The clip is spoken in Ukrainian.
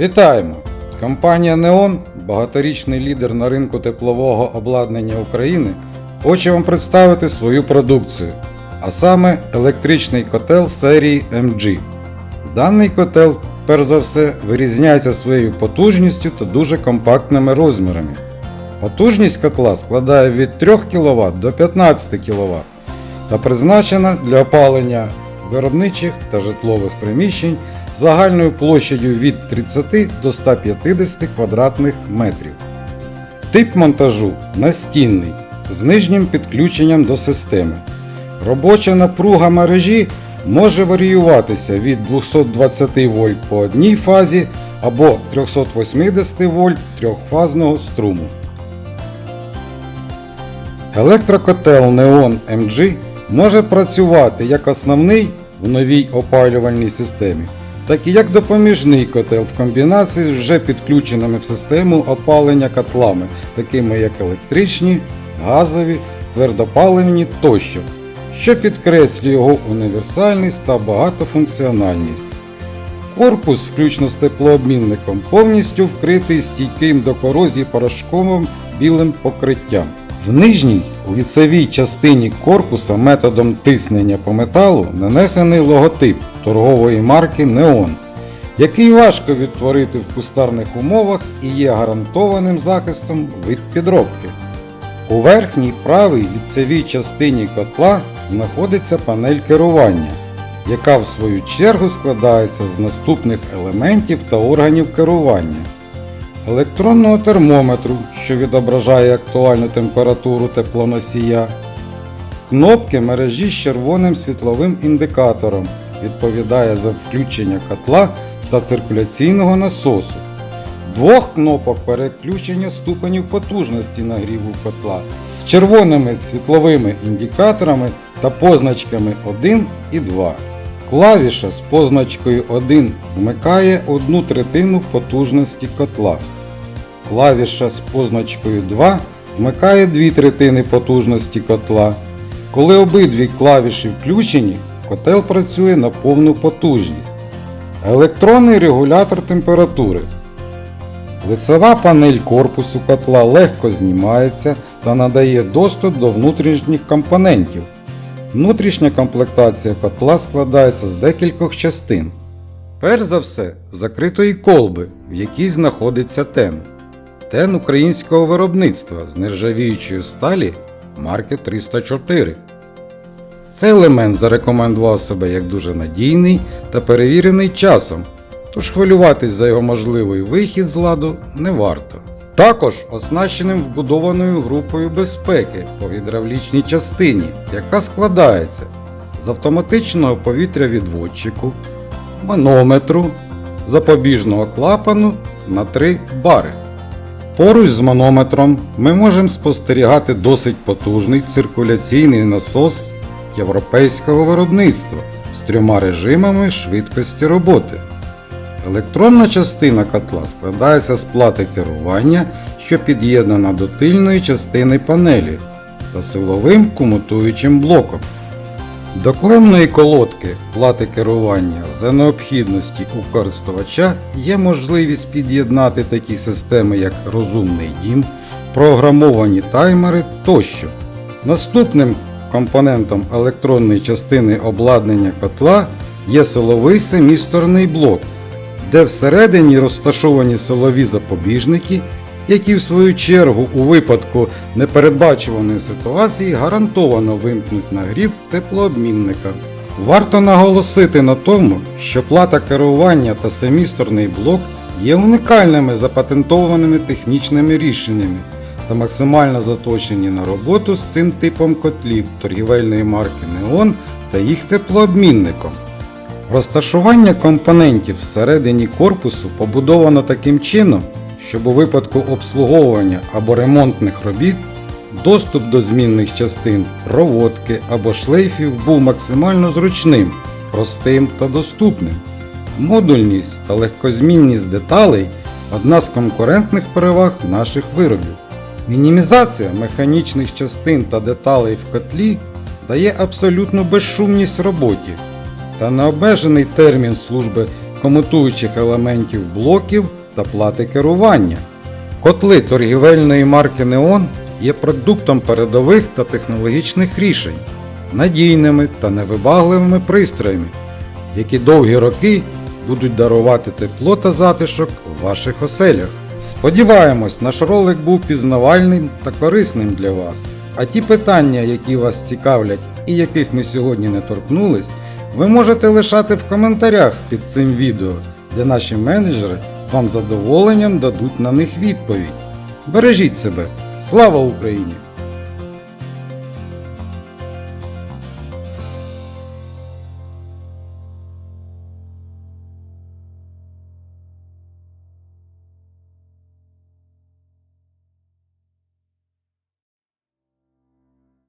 Вітаємо! Компанія Neon, багаторічний лідер на ринку теплового обладнання України, хоче вам представити свою продукцію, а саме електричний котел серії MG. Даний котел, перш за все, вирізняється своєю потужністю та дуже компактними розмірами. Потужність котла складає від 3 кВт до 15 кВт та призначена для опалення виробничих та житлових приміщень загальною площадю від 30 до 150 квадратних метрів. Тип монтажу настінний з нижнім підключенням до системи. Робоча напруга мережі може варіюватися від 220 вольт по одній фазі або 380 вольт трьохфазного струму. Електрокотел Neon MG може працювати як основний в новій опалювальній системі, так і як допоміжний котел в комбінації з вже підключеними в систему опалення котлами, такими як електричні, газові, твердопаливні тощо, що підкреслює його універсальність та багатофункціональність. Корпус, включно з теплообмінником, повністю вкритий стійким до корозії порошковим білим покриттям. В нижній лицевій частині корпуса методом тиснення по металу нанесений логотип торгової марки Neon, який важко відтворити в кустарних умовах і є гарантованим захистом від підробки. У верхній правій ліцевій частині котла знаходиться панель керування, яка в свою чергу складається з наступних елементів та органів керування. Електронного термометру, що відображає актуальну температуру теплоносія, кнопки мережі з червоним світловим індикатором відповідає за включення котла та циркуляційного насосу, двох кнопок переключення ступенів потужності нагріву котла з червоними світловими індикаторами та позначками 1 і 2. Клавіша з позначкою 1 вмикає одну третину потужності котла. Клавіша з позначкою 2 вмикає дві третини потужності котла. Коли обидві клавіші включені, котел працює на повну потужність. Електронний регулятор температури. Лицева панель корпусу котла легко знімається та надає доступ до внутрішніх компонентів. Внутрішня комплектація котла складається з декількох частин. Перш за все, закритої колби, в якій знаходиться тен. Тен українського виробництва з нержавіючої сталі марки 304. Цей елемент зарекомендував себе як дуже надійний та перевірений часом, тож хвилюватись за його можливий вихід з ладу не варто. Також оснащеним вбудованою групою безпеки по гідравлічній частині, яка складається з автоматичного повітрявідводчику, манометру, запобіжного клапану на 3 бари. Поруч з манометром ми можемо спостерігати досить потужний циркуляційний насос європейського виробництва з трьома режимами швидкості роботи. Електронна частина котла складається з плати керування, що під'єднана до тильної частини панелі та силовим комутуючим блоком. До клемної колодки плати керування за необхідності у користувача є можливість під'єднати такі системи, як розумний дім, програмовані таймери тощо. Наступним компонентом електронної частини обладнання котла є силовий семісторний блок, де всередині розташовані силові запобіжники, які в свою чергу у випадку непередбачуваної ситуації гарантовано вимкнуть нагрів теплообмінника. Варто наголосити на тому, що плата керування та семісторний блок є унікальними запатентованими технічними рішеннями та максимально заточені на роботу з цим типом котлів торгівельної марки Neon та їх теплообмінником. Розташування компонентів всередині корпусу побудовано таким чином, щоб у випадку обслуговування або ремонтних робіт доступ до змінних частин, проводки або шлейфів був максимально зручним, простим та доступним. Модульність та легкозмінність деталей одна з конкурентних переваг наших виробів. Мінімізація механічних частин та деталей в котлі дає абсолютну безшумність роботі та необмежений термін служби комутуючих елементів блоків та плати керування. Котли торгівельної марки Neon є продуктом передових та технологічних рішень, надійними та невибагливими пристроями, які довгі роки будуть дарувати тепло та затишок в ваших оселях. Сподіваємось, наш ролик був пізнавальним та корисним для вас. А ті питання, які вас цікавлять і яких ми сьогодні не торкнулись, ви можете лишати в коментарях під цим відео, де наші менеджери вам задоволенням дадуть на них відповідь. Бережіть себе! Слава Україні!